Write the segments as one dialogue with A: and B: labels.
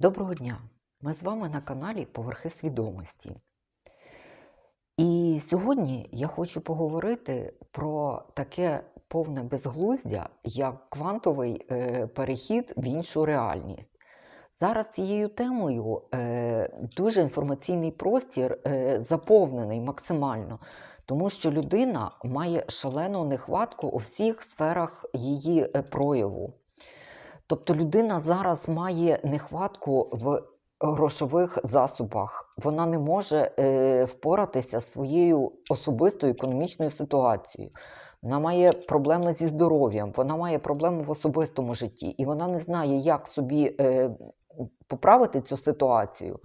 A: Доброго дня! Ми з вами на каналі Поверхи свідомості. І сьогодні я хочу поговорити про таке повне безглуздя, як квантовий е, перехід в іншу реальність. Зараз цією темою е, дуже інформаційний простір е, заповнений максимально, тому що людина має шалену нехватку у всіх сферах її прояву. Тобто людина зараз має нехватку в грошових засобах. Вона не може е, впоратися зі своєю особистою економічною ситуацією. Вона має проблеми зі здоров'ям, вона має проблеми в особистому житті, і вона не знає, як собі е, поправити цю ситуацію.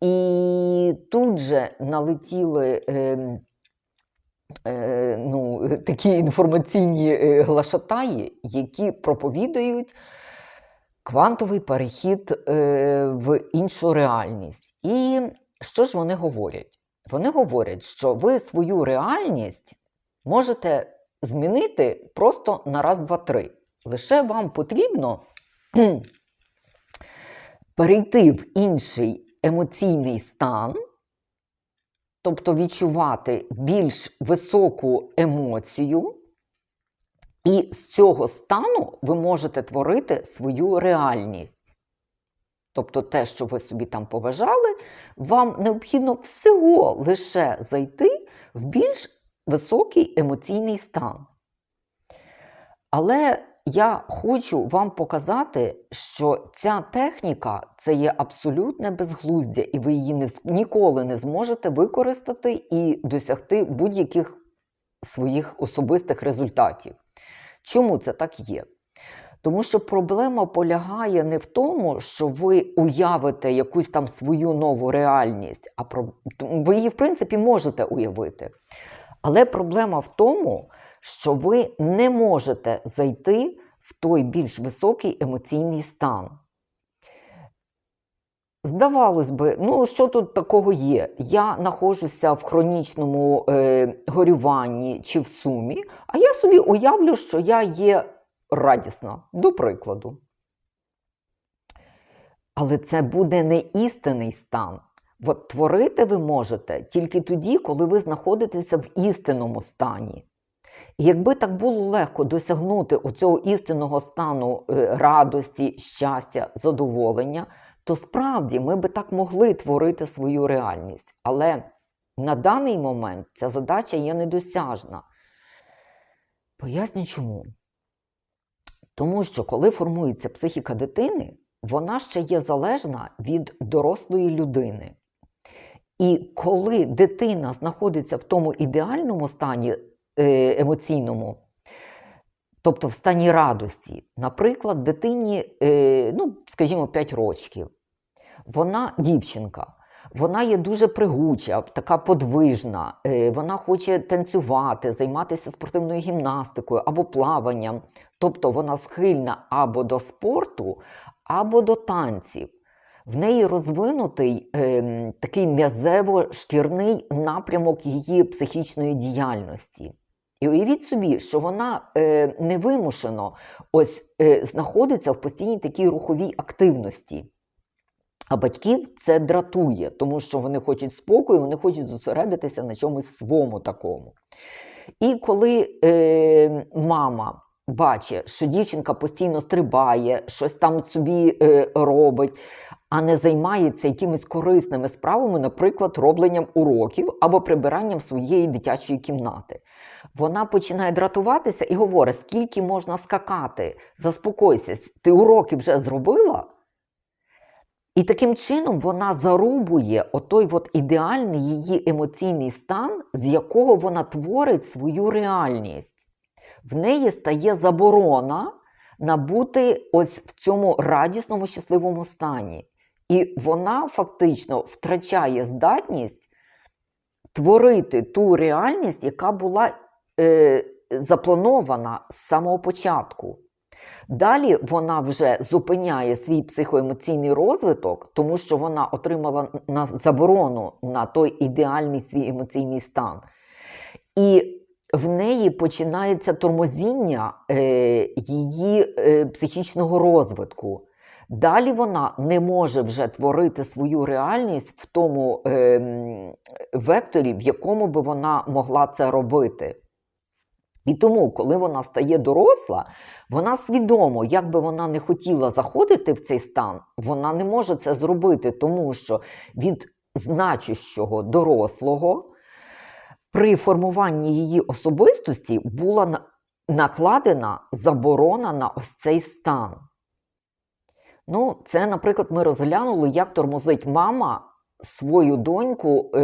A: І тут же налетіли. Е, е, ну, такі інформаційні е, глашатаї, які проповідують квантовий перехід е, в іншу реальність. І що ж вони говорять? Вони говорять, що ви свою реальність можете змінити просто на раз, два, три. Лише вам потрібно перейти в інший емоційний стан, тобто відчувати більш високу емоцію, і з цього стану ви можете творити свою реальність. Тобто те, що ви собі там поважали, вам необхідно всього лише зайти в більш високий емоційний стан. Але я хочу вам показати, що ця техніка це є абсолютне безглуздя, і ви її не, ніколи не зможете використати і досягти будь-яких своїх особистих результатів. Чому це так є? Тому що проблема полягає не в тому, що ви уявите якусь там свою нову реальність, а про... ви її, в принципі, можете уявити. Але проблема в тому, що ви не можете зайти в той більш високий емоційний стан. Здавалось би, ну що тут такого є? Я знаходжуся в хронічному е, горюванні чи в сумі, а я собі уявлю, що я є радісна, до прикладу. Але це буде не істинний стан. От творити ви можете тільки тоді, коли ви знаходитеся в істинному стані. І якби так було легко досягнути оцього істинного стану е, радості, щастя, задоволення, то справді ми би так могли творити свою реальність. Але на даний момент ця задача є недосяжна. Поясню чому. Тому що коли формується психіка дитини, вона ще є залежна від дорослої людини. І коли дитина знаходиться в тому ідеальному стані е, емоційному, тобто в стані радості, наприклад, дитині, е, ну, скажімо, 5 років, вона дівчинка. Вона є дуже пригуча, така подвижна, е, вона хоче танцювати, займатися спортивною гімнастикою або плаванням. Тобто вона схильна або до спорту, або до танців. В неї розвинутий е, такий м'язево-шкірний напрямок її психічної діяльності. І уявіть собі, що вона е, невимушено ось е, знаходиться в постійній такій руховій активності. А батьків це дратує, тому що вони хочуть спокою, вони хочуть зосередитися на чомусь своєму такому. І коли е, мама бачить, що дівчинка постійно стрибає, щось там собі е, робить, а не займається якимись корисними справами, наприклад, робленням уроків або прибиранням своєї дитячої кімнати. Вона починає дратуватися і говорить, скільки можна скакати, заспокойся, ти уроки вже зробила. І таким чином вона зарубує отой от ідеальний її емоційний стан, з якого вона творить свою реальність. В неї стає заборона набути ось в цьому радісному, щасливому стані. І вона фактично втрачає здатність творити ту реальність, яка була е, запланована з самого початку. Далі вона вже зупиняє свій психоемоційний розвиток, тому що вона отримала на заборону на той ідеальний свій емоційний стан. І в неї починається тормозіння е, її е, психічного розвитку. Далі вона не може вже творити свою реальність в тому е, векторі, в якому би вона могла це робити. І тому, коли вона стає доросла, вона свідомо, як би вона не хотіла заходити в цей стан, вона не може це зробити, тому що від значущого дорослого при формуванні її особистості була на- накладена заборона на ось цей стан. Ну, це, наприклад, ми розглянули, як тормозить мама свою доньку е,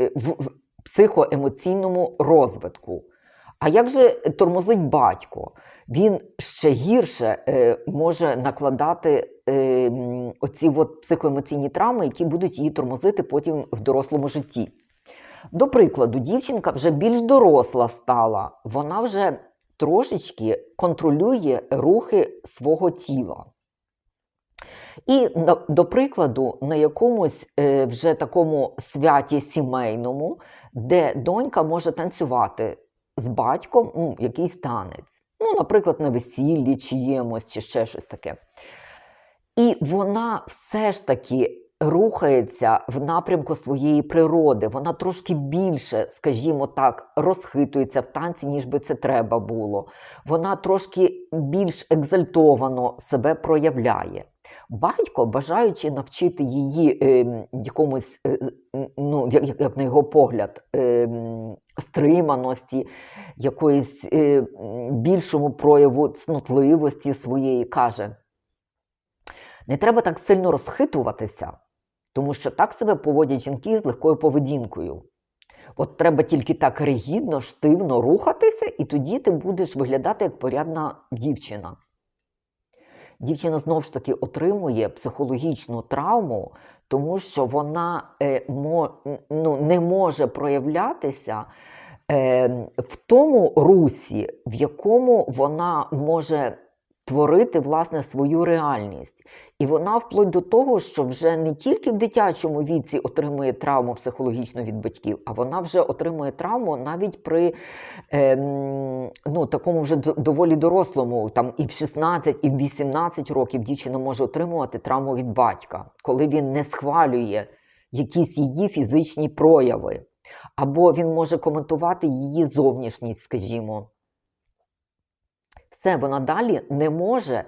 A: е, в психоемоційному розвитку. А як же тормозить батько? Він ще гірше е, може накладати е, оці от психоемоційні травми, які будуть її тормозити потім в дорослому житті. До прикладу, дівчинка вже більш доросла стала, вона вже трошечки контролює рухи свого тіла. І до прикладу, на якомусь е, вже такому святі сімейному, де донька може танцювати з батьком ну, якийсь танець. Ну, наприклад, на весіллі чиємусь, чи ще щось таке. І вона все ж таки рухається в напрямку своєї природи. Вона трошки більше, скажімо так, розхитується в танці, ніж би це треба було. Вона трошки більш екзальтовано себе проявляє. Батько, бажаючи навчити її е, якомусь, е, ну, як, як- на його погляд, е, стриманості, якоїсь е, більшому прояву цнотливості своєї, каже: не треба так сильно розхитуватися, тому що так себе поводять жінки з легкою поведінкою. От треба тільки так ригідно, штивно рухатися, і тоді ти будеш виглядати як порядна дівчина. Дівчина знову ж таки отримує психологічну травму, тому що вона е, мо, ну, не може проявлятися в тому русі, в якому вона може творити власне свою реальність. І вона вплоть до того, що вже не тільки в дитячому віці отримує травму психологічну від батьків, а вона вже отримує травму навіть при е, ну, такому вже доволі дорослому, там і в 16, і в 18 років дівчина може отримувати травму від батька, коли він не схвалює якісь її фізичні прояви. Або він може коментувати її зовнішність, скажімо. Все, вона далі не може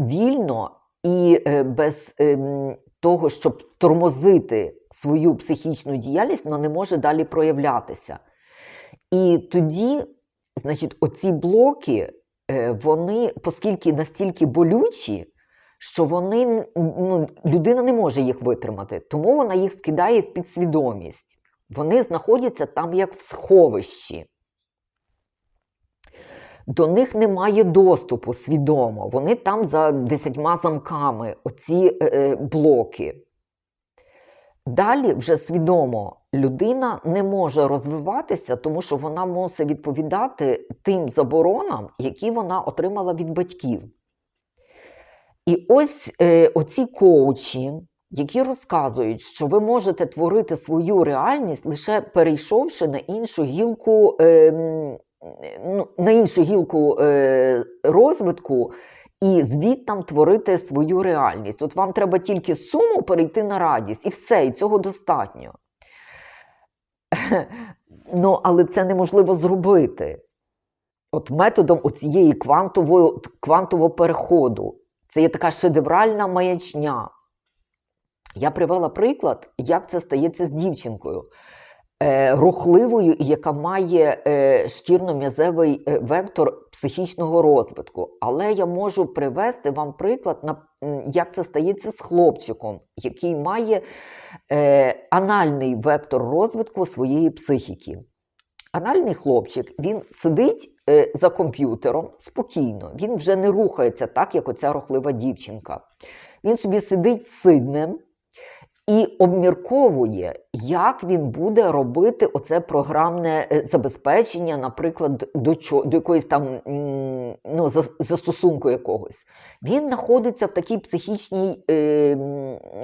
A: вільно і е, без ем, того, щоб тормозити свою психічну діяльність, вона не може далі проявлятися. І тоді, значить, оці блоки, е, вони, оскільки настільки болючі, що вони, ну, людина не може їх витримати, тому вона їх скидає в підсвідомість. Вони знаходяться там як в сховищі. До них немає доступу свідомо. Вони там за десятьма замками, оці е, е, блоки. Далі вже свідомо людина не може розвиватися, тому що вона мусить відповідати тим заборонам, які вона отримала від батьків. І ось е, оці коучі, які розказують, що ви можете творити свою реальність лише перейшовши на іншу гілку, е, на іншу гілку е, розвитку. І звідтам творити свою реальність. От вам треба тільки суму перейти на радість, і все, і цього достатньо. Ну, але це неможливо зробити. От методом оцієї квантової, квантового переходу. Це є така шедевральна маячня. Я привела приклад, як це стається з дівчинкою. Е, рухливою, яка має е, шкірно-м'язевий е, вектор психічного розвитку. Але я можу привести вам приклад, як це стається з хлопчиком, який має е, анальний вектор розвитку своєї психіки. Анальний хлопчик він сидить е, за комп'ютером спокійно, він вже не рухається так, як оця рухлива дівчинка. Він собі сидить сиднем і обмірковує, як він буде робити оце програмне е, забезпечення, наприклад, до, чо- до якоїсь там ну, застосунку якогось. Він знаходиться в такій психічній е,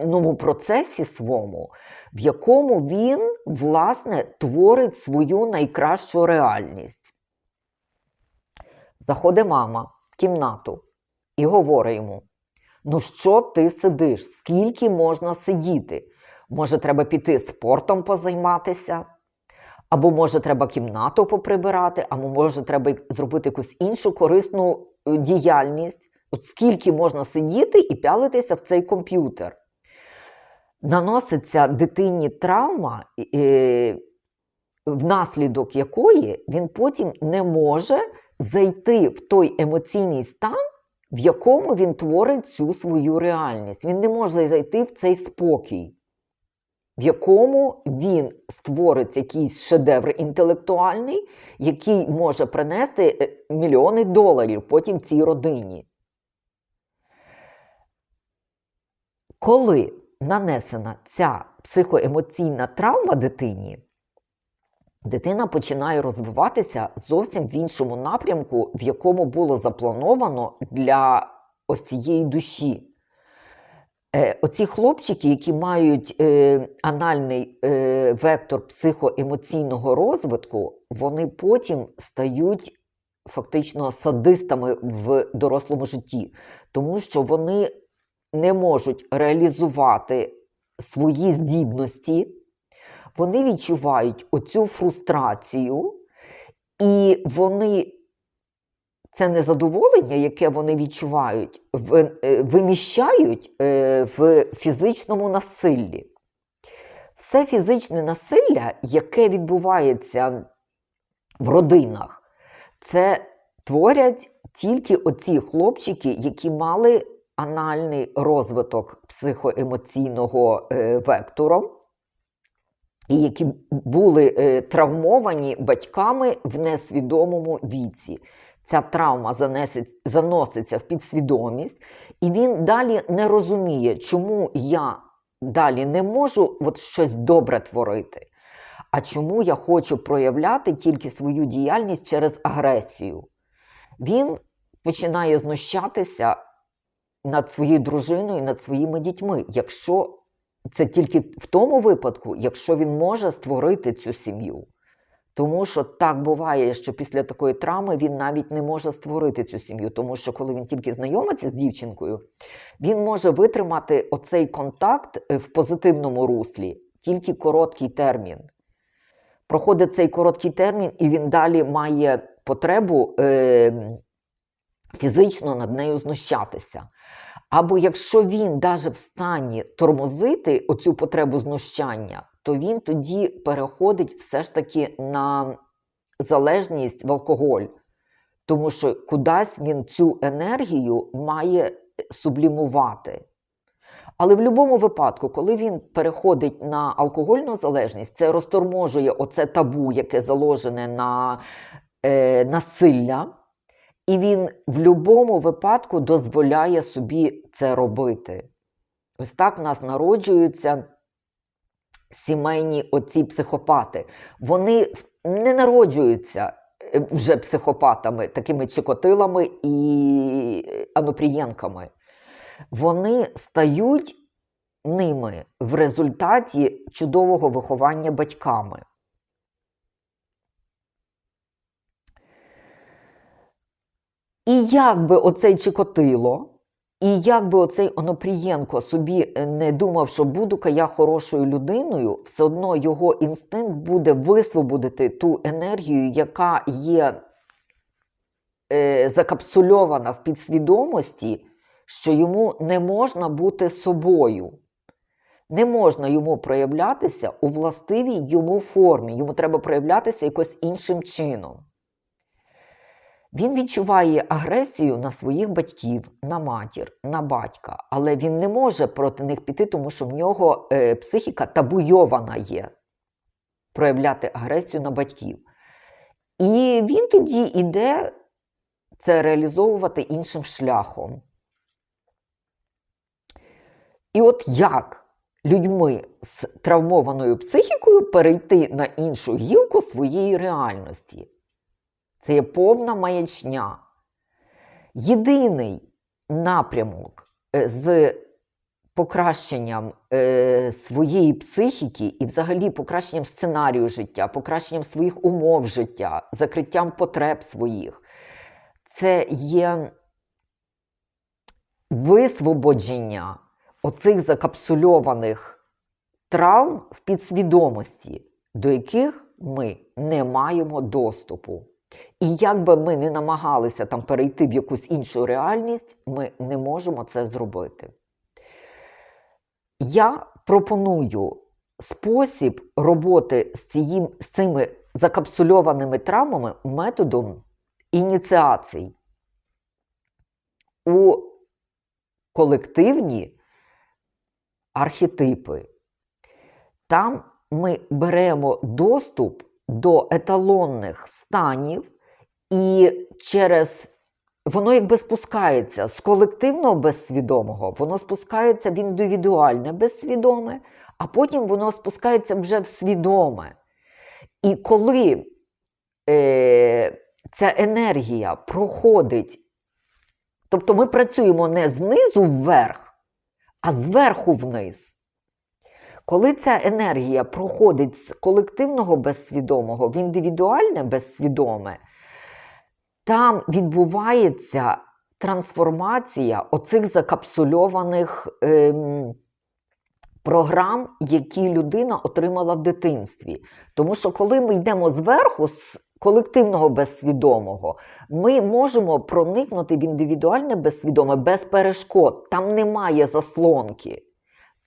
A: ну, процесі своєму, в якому він, власне, творить свою найкращу реальність. Заходить мама в кімнату і говорить йому: Ну, що ти сидиш? Скільки можна сидіти? Може, треба піти спортом позайматися, або може треба кімнату поприбирати, або може треба зробити якусь іншу корисну е, діяльність. От скільки можна сидіти і пялитися в цей комп'ютер? Наноситься дитині травма, внаслідок якої він потім не може зайти в той емоційний стан, в якому він творить цю свою реальність. Він не може зайти в цей спокій, в якому він створить якийсь шедевр інтелектуальний, який може принести е, мільйони доларів потім цій родині. Коли нанесена ця психоемоційна травма дитині, дитина починає розвиватися зовсім в іншому напрямку, в якому було заплановано для ось цієї душі. Е, Оці хлопчики, які мають е, анальний е, вектор психоемоційного розвитку, вони потім стають фактично садистами в дорослому житті, тому що вони не можуть реалізувати свої здібності, вони відчувають оцю фрустрацію, і вони це незадоволення, яке вони відчувають, е, виміщають е, в фізичному насиллі. Все фізичне насилля, яке відбувається в родинах, це творять тільки оці хлопчики, які мали анальний розвиток психоемоційного е, вектором, і які були е, травмовані батьками в несвідомому віці. Ця травма заноситься в підсвідомість, і він далі не розуміє, чому я далі не можу от щось добре творити, а чому я хочу проявляти тільки свою діяльність через агресію. Він починає знущатися над своєю дружиною, над своїми дітьми, якщо це тільки в тому випадку, якщо він може створити цю сім'ю. Тому що так буває, що після такої травми він навіть не може створити цю сім'ю, тому що коли він тільки знайомиться з дівчинкою, він може витримати оцей контакт е, в позитивному руслі тільки короткий термін. Проходить цей короткий термін, і він далі має потребу е, фізично над нею знущатися. Або якщо він даже в стані тормозити оцю потребу знущання, то він тоді переходить все ж таки на залежність в алкоголь, тому що кудись він цю енергію має сублімувати. Але в будь-якому випадку, коли він переходить на алкогольну залежність, це розторможує оце табу, яке заложене на е, насилля, і він в будь-якому випадку дозволяє собі це робити. Ось так в нас народжуються сімейні оці психопати. Вони не народжуються е, вже психопатами, такими чекотилами і анопрієнками. Вони стають ними в результаті чудового виховання батьками. І як би оцей Чикотило, і як би оцей Онопрієнко собі е, не думав, що буду-ка я хорошою людиною, все одно його інстинкт буде висвободити ту енергію, яка є е, закапсульована в підсвідомості, що йому не можна бути собою. Не можна йому проявлятися у властивій йому формі, йому треба проявлятися якось іншим чином. Він відчуває агресію на своїх батьків, на матір, на батька, але він не може проти них піти, тому що в нього е, психіка табуйована є проявляти агресію на батьків. І він тоді йде це реалізовувати іншим шляхом. І от як людьми з травмованою психікою перейти на іншу гілку своєї реальності? Це є повна маячня. Єдиний напрямок е, з покращенням е, своєї психіки і, взагалі, покращенням сценарію життя, покращенням своїх умов життя, закриттям потреб своїх, це є висвободження оцих закапсульованих травм в підсвідомості, до яких ми не маємо доступу. І як би ми не намагалися там перейти в якусь іншу реальність, ми не можемо це зробити. Я пропоную спосіб роботи з, ціїм, з цими закапсульованими травмами методом ініціацій у колективні архетипи. Там ми беремо доступ до еталонних станів, і через воно якби спускається з колективного безсвідомого, воно спускається в індивідуальне безсвідоме, а потім воно спускається вже в свідоме. І коли е, ця енергія проходить, тобто ми працюємо не знизу вверх, а зверху вниз. Коли ця енергія проходить з колективного безсвідомого в індивідуальне безсвідоме, там відбувається трансформація оцих закапсульованих ем, програм, які людина отримала в дитинстві. Тому що коли ми йдемо зверху, з колективного безсвідомого, ми можемо проникнути в індивідуальне безсвідоме без перешкод. Там немає заслонки.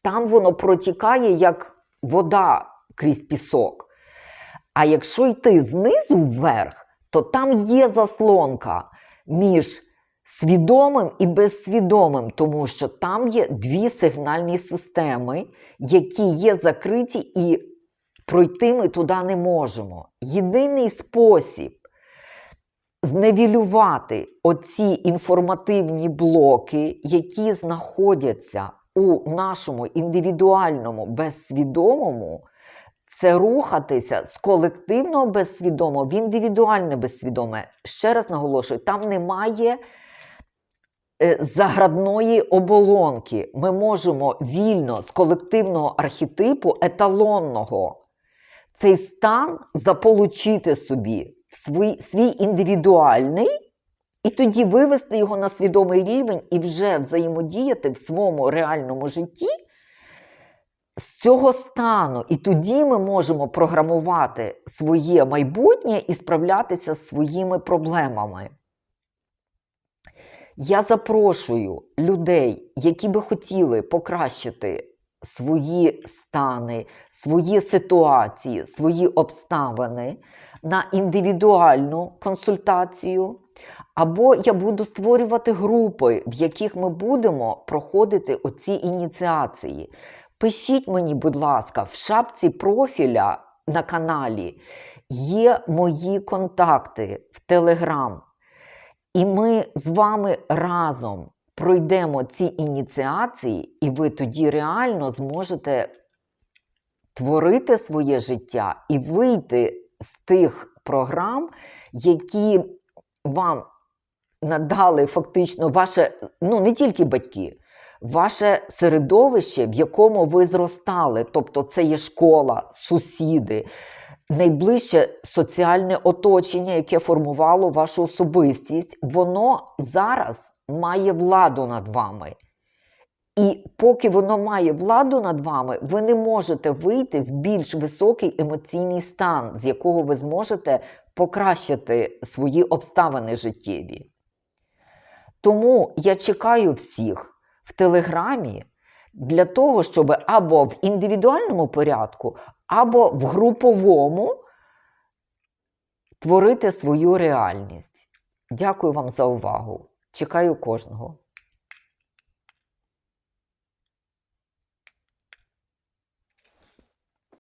A: Там воно протікає як вода крізь пісок. А якщо йти знизу вверх, то там є заслонка між свідомим і безсвідомим, тому що там є дві сигнальні системи, які є закриті, і пройти ми туди не можемо. Єдиний спосіб зневілювати оці інформативні блоки, які знаходяться у нашому індивідуальному безсвідомому, це рухатися з колективного безсвідомого в індивідуальне безсвідоме. Ще раз наголошую, там немає е, заградної оболонки. Ми можемо вільно з колективного архетипу еталонного цей стан заполучити собі в свій, свій індивідуальний. І тоді вивести його на свідомий рівень і вже взаємодіяти в своєму реальному житті з цього стану. І тоді ми можемо програмувати своє майбутнє і справлятися з своїми проблемами. Я запрошую людей, які би хотіли покращити свої стани, свої ситуації, свої обставини на індивідуальну консультацію. Або я буду створювати групи, в яких ми будемо проходити оці ініціації. Пишіть мені, будь ласка, в шапці профіля на каналі є мої контакти в Телеграм. І ми з вами разом пройдемо ці ініціації, і ви тоді реально зможете творити своє життя і вийти з тих програм, які вам надали фактично ваше, ну не тільки батьки, ваше середовище, в якому ви зростали. Тобто це є школа, сусіди, найближче соціальне оточення, яке формувало вашу особистість, воно зараз має владу над вами. І поки воно має владу над вами, ви не можете вийти в більш високий емоційний стан, з якого ви зможете покращити свої обставини життєві. Тому я чекаю всіх в Телеграмі для того, щоб або в індивідуальному порядку, або в груповому творити свою реальність. Дякую вам за увагу. Чекаю кожного.